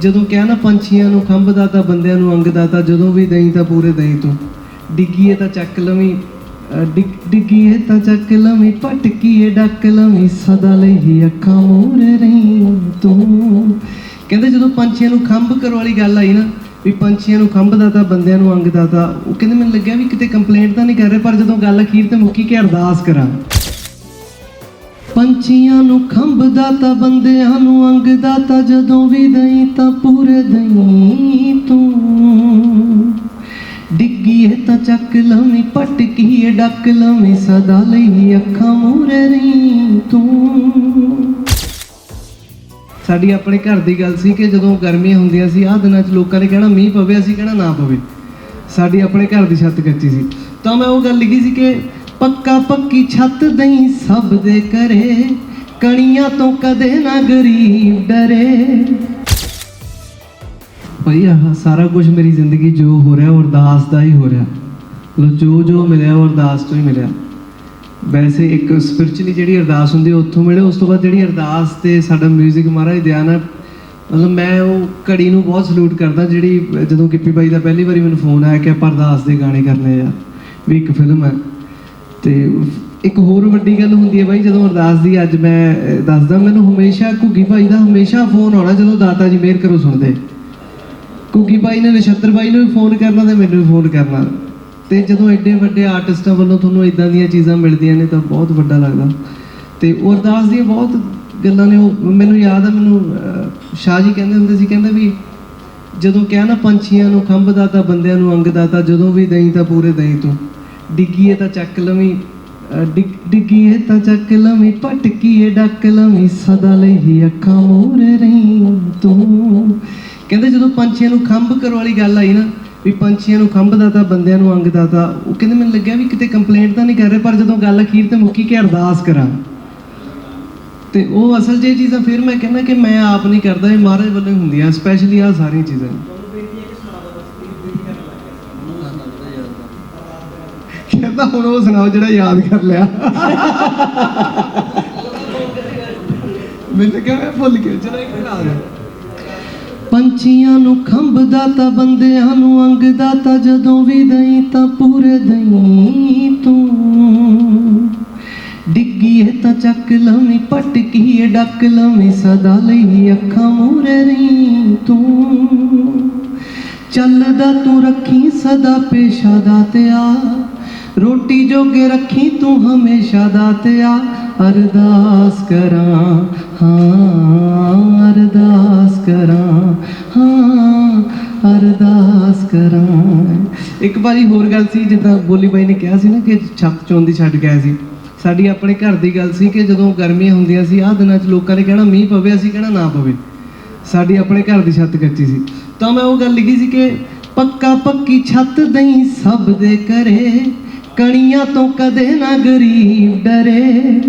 ਜਦੋਂ ਕਿਹਾ ਨਾ ਪੰਛੀਆਂ ਨੂੰ ਖੰਭ ਦਾਤਾ ਬੰਦਿਆਂ ਨੂੰ ਅੰਗ ਦਾਤਾ ਜਦੋਂ ਵੀ ਦਈ ਤਾਂ ਪੂਰੇ ਦਈ ਤੂੰ। ਡਿੱਗੀਏ ਤਾਂ ਚੱਕ ਲਵੀਂ ਅ, ਡਿੱਗੀਏ ਤਾਂ ਚੱਕ ਲਵੀਂ ਪਟਕੀਏ ਡੱਕ ਲਵੀਂ ਸਦਾ ਲਈ ਅੱਖਾਂ ਮੂਰੇ ਰਹੀ ਤੂੰ। ਕਹਿੰਦੇ ਜਦੋਂ ਪੰਛੀਆਂ ਨੂੰ ਖੰਭ ਕਰ ਵਾਲੀ ਗੱਲ ਆਈ ਨਾ ਵੀ ਪੰਛੀਆਂ ਨੂੰ ਖੰਭ ਦਾਤਾ ਬੰਦਿਆਂ ਨੂੰ ਅੰਗ ਦਾਤਾ ਉਹ ਕਹਿੰਦੇ ਮੈਨੂੰ ਲੱਗਿਆ ਵੀ ਕਿਤੇ ਕੰਪਲੇਂਟ ਤਾਂ ਨਹੀਂ ਕਰ ਰਹੇ ਪਰ ਜਦੋਂ ਗੱਲ ਅਖੀਰ ਤੇ ਮੁੱਕੀ ਕਿ ਅਰਦਾਸ ਕਰਾਂ। ਪੰਛੀਆਂ ਨੂੰ ਖੰਭ ਦਾਤਾ ਬੰਦਿਆਂ ਨੂੰ ਅੰਗ ਦਾਤਾ ਜਦੋਂ ਵੀ ਦਈ ਤਾਂ ਪੂਰੇ ਦਈ ਤੂੰ। ਡਿੱਗੀਏ ਤਾਂ ਚੱਕ ਲਵੀਂ, ਪਟਕੀਏ, ਡੱਕ ਲਵੀਂ, ਸਦਾ ਲਈ ਅੱਖਾਂ ਮੂਰੇ ਰਹੀ ਤੂੰ। ਸਾਡੀ ਆਪਣੇ ਘਰ ਦੀ ਗੱਲ ਸੀ ਕਿ ਜਦੋਂ ਗਰਮੀਆਂ ਹੁੰਦੀਆਂ ਸੀ, ਆਹ ਦਿਨਾਂ 'ਚ ਲੋਕਾਂ ਨੇ ਕਹਿਣਾ ਮੀਂਹ ਪਵੇ, ਅਸੀਂ ਕਹਿਣਾ ਨਾ ਪਵੇ। ਸਾਡੀ ਆਪਣੇ ਘਰ ਦੀ ਛੱਤ ਕੱਚੀ ਸੀ। ਤਾਂ ਮੈਂ ਉਹ ਗੱਲ ਲਿਖੀ ਸੀ ਕਿ ਪੱਕਾ ਪੱਕੀ ਛੱਤ ਦਈ ਸਭ ਦੇ ਕਰੇ ਕਣੀਆਂ ਤੋਂ ਕਦੇ ਨਾ ਗਰੀਬ ਡਰੇ। ਭਈ ਆਹ ਸਾਰਾ ਕੁਝ ਮੇਰੀ ਜ਼ਿੰਦਗੀ ਜੋ ਹੋ ਰਿਹਾ ਉਹ ਅਰਦਾਸ ਦਾ ਹੀ ਹੋ ਰਿਹਾ। ਮਤਲਬ ਜੋ ਜੋ ਮਿਲਿਆ ਉਹ ਅਰਦਾਸ ਤੋਂ ਹੀ ਮਿਲਿਆ। ਵੈਸੇ ਇੱਕ ਸਪਿਰਚੁਅਲੀ ਜਿਹੜੀ ਅਰਦਾਸ ਹੁੰਦੀ ਹੈ ਉੱਥੋਂ ਮਿਲੇ, ਉਸ ਤੋਂ ਬਾਅਦ ਜਿਹੜੀ ਅਰਦਾਸ ਤੇ ਸਾਡਾ 뮤직 ਮਹਾਰਾਜ ਦਿਆਨ ਹੈ ਮਤਲਬ ਮੈਂ ਉਹ ਘੜੀ ਨੂੰ ਬਹੁਤ ਸਲੂਟ ਕਰਦਾ, ਜਿਹੜੀ ਜਦੋਂ ਗਿੱਪੀ ਬਾਈ ਦਾ ਪਹਿਲੀ ਵਾਰੀ ਮੈਨੂੰ ਫੋਨ ਆਇਆ ਕਿ ਆਪਾਂ ਅਰਦਾਸ ਦੇ ਗਾਣੇ ਕਰਨੇ ਆ, ਵੀ ਇੱਕ ਫਿਲਮ ਹੈ। ਤੇ ਇੱਕ ਹੋਰ ਵੱਡੀ ਗੱਲ ਹੁੰਦੀ ਹੈ ਬਾਈ, ਜਦੋਂ ਅਰਦਾਸ ਦੀ ਅੱਜ ਮੈਂ ਦੱਸਦਾ, ਮੈਨੂੰ ਹਮੇਸ਼ਾ ਘੁੱਗੀ ਭਾਈ ਦਾ ਹਮੇਸ਼ਾ ਫੋਨ ਆਉਣਾ ਜਦੋਂ ਦਾਤਾ ਜੀ ਮਿਹਰ ਕਰੋ ਸੁਣਦੇ। ਘੁੱਗੀ ਭਾਈ ਨੇ ਨਛੱਤਰ ਭਾਈ ਨੂੰ ਵੀ ਫੋਨ ਕਰਨਾ ਤੇ ਮੈਨੂੰ ਵੀ ਫੋਨ ਕਰਨਾ। ਤੇ ਜਦੋਂ ਐਡੇ ਵੱਡੇ ਆਰਟਿਸਟਾਂ ਵੱਲੋਂ ਤੁਹਾਨੂੰ ਇਦਾਂ ਦੀਆਂ ਚੀਜ਼ਾਂ ਮਿਲਦੀਆਂ ਨੇ ਤਾਂ ਬਹੁਤ ਵੱਡਾ ਲੱਗਦਾ। ਤੇ ਉਹ ਅਰਦਾਸ ਦੀਆਂ ਬਹੁਤ ਗੱਲਾਂ ਨੇ, ਉਹ ਮੈਨੂੰ ਯਾਦ ਆ, ਮੈਨੂੰ ਸ਼ਾਹ ਜੀ ਕਹਿੰਦੇ ਹੁੰਦੇ ਸੀ, ਕਹਿੰਦੇ ਵੀ ਜਦੋਂ ਕਿਹਾ ਨਾ ਪੰਛੀਆਂ ਨੂੰ, ਖੰਭ ਦਾਤਾ ਬੰਦਿਆਂ ਨੂੰ, ਅੰਗ ਦਾਤਾ, ਜਦੋਂ ਵੀ ਦਈ ਤਾਂ ਪੂਰੇ ਦਈ ਤੂੰ। ਡਿੱਗੀਏ ਤਾਂ ਚੱਕ ਲਵੀਂ ਡਿੱਗੀਏ ਤਾਂ ਚੱਕ ਲਵੀਂ ਪਟਕੀਏ ਡੱਕ ਲਵੀਂ, ਸਦਾ ਲਈ ਹੀ ਅੱਖਾਂ ਮੂਰੇ ਰਹੀ ਤੂੰ। ਕਹਿੰਦੇ ਜਦੋਂ ਪੰਛੀਆਂ ਨੂੰ ਖੰਭ ਕਰ ਵਾਲੀ ਗੱਲ ਆਈ ਨਾ, ਵੀ ਪੰਛੀਆਂ ਨੂੰ ਖੰਭ ਦਾਤਾ ਬੰਦਿਆਂ ਨੂੰ ਅੰਗ ਦਾਤਾ ਉਹ ਕਹਿੰਦੇ ਮੈਨੂੰ ਲੱਗਿਆ ਵੀ ਕਿਤੇ ਕੰਪਲੇਂਟ ਤਾਂ ਨਹੀਂ ਕਰ ਰਹੇ, ਪਰ ਜਦੋਂ ਗੱਲ ਅਖੀਰ ਤੇ ਮੁੱਕੀ ਕਿ ਅਰਦਾਸ ਕਰਾਂ। ਤੇ ਉਹ ਅਸਲ ਜੇ ਚੀਜ਼ਾਂ ਫਿਰ ਮੈਂ ਕਹਿੰਦਾ ਕਿ ਮੈਂ ਆਪ ਨਹੀਂ ਕਰਦਾ, ਇਹ ਮਹਾਰਾਜ ਵੱਲੋਂ ਹੁੰਦੀਆਂ ਸਪੈਸ਼ਲੀ ਆ ਸਾਰੀਆਂ ਚੀਜ਼ਾਂ। ਕਹਿੰਦਾ ਹੁਣ ਉਹ ਸੁਣਾਓ ਜਿਹੜਾ ਯਾਦ ਕਰ ਲਿਆ। ਮੈਨੂੰ ਕਿਹਾ ਮੈਂ ਭੁੱਲ ਗਿਆ ਚਲੋ ਇੱਕ ਸੁਣਾ ਦੇ ਪੰਛੀਆਂ ਨੂੰ ਖੰਭ ਦਾਤਾ ਬੰਦਿਆਂ ਨੂੰ ਅੰਗ ਦਾਤਾ ਜਦੋਂ ਵੀ ਦਈ ਤਾਂ ਪੂਰੇ ਦਈ ਤੂੰ। ਡਿੱਗੀਏ ਤਾਂ ਚੱਕ ਲਵੀਂ ਪਟਕੀਏ ਡੱਕ ਲਵੀਂ, ਸਦਾ ਲਈ ਅੱਖਾਂ ਮੂਰੇ ਰਹੀ ਤੂੰ। ਚੱਲਦਾ ਤੂੰ ਰੱਖੀ ਸਦਾ ਪੇਸ਼ਾ ਦਾ ਦਾਤਿਆ ਰੋਟੀ ਜੋਗੇ ਰੱਖੀ ਤੂੰ ਹਮੇਸ਼ਾ ਦਾਤਿਆ ਅਰਦਾਸ ਕਰਾਂ, ਹਾਂ, ਅਰਦਾਸ ਕਰਾਂ, ਹਾਂ, ਅਰਦਾਸ ਕਰਾਂ। ਇੱਕ ਵਾਰੀ ਹੋਰ ਗੱਲ ਸੀ, ਜਿੱਦਾਂ ਬੋਲੀ ਬਾਈ ਨੇ ਕਿਹਾ ਸੀ ਨਾ ਕਿ ਛੱਤ ਚੋਂਦੀ ਛੱਡ ਗਿਆ ਸੀ। ਸਾਡੀ ਆਪਣੇ ਘਰ ਦੀ ਗੱਲ ਸੀ ਕਿ ਜਦੋਂ ਗਰਮੀਆਂ ਹੁੰਦੀਆਂ ਸੀ, ਆਹ ਦਿਨਾਂ 'ਚ ਲੋਕਾਂ ਨੇ ਕਹਿਣਾ ਮੀਂਹ ਪਵੇ, ਅਸੀਂ ਕਹਿਣਾ ਨਾ ਪਵੇ। ਸਾਡੀ ਆਪਣੇ ਘਰ ਦੀ ਛੱਤ ਕੱਚੀ ਸੀ। ਤਾਂ ਮੈਂ ਉਹ ਗੱਲ ਲਿਖੀ ਸੀ ਕਿ ਪੱਕਾ ਪੱਕੀ ਛੱਤ ਦਈ ਸਭ ਦੇ ਕਰੇ ਕਣੀਆਂ ਤੋਂ ਕਦੇ ਨਾ ਗਰੀਬ ਡਰੇ।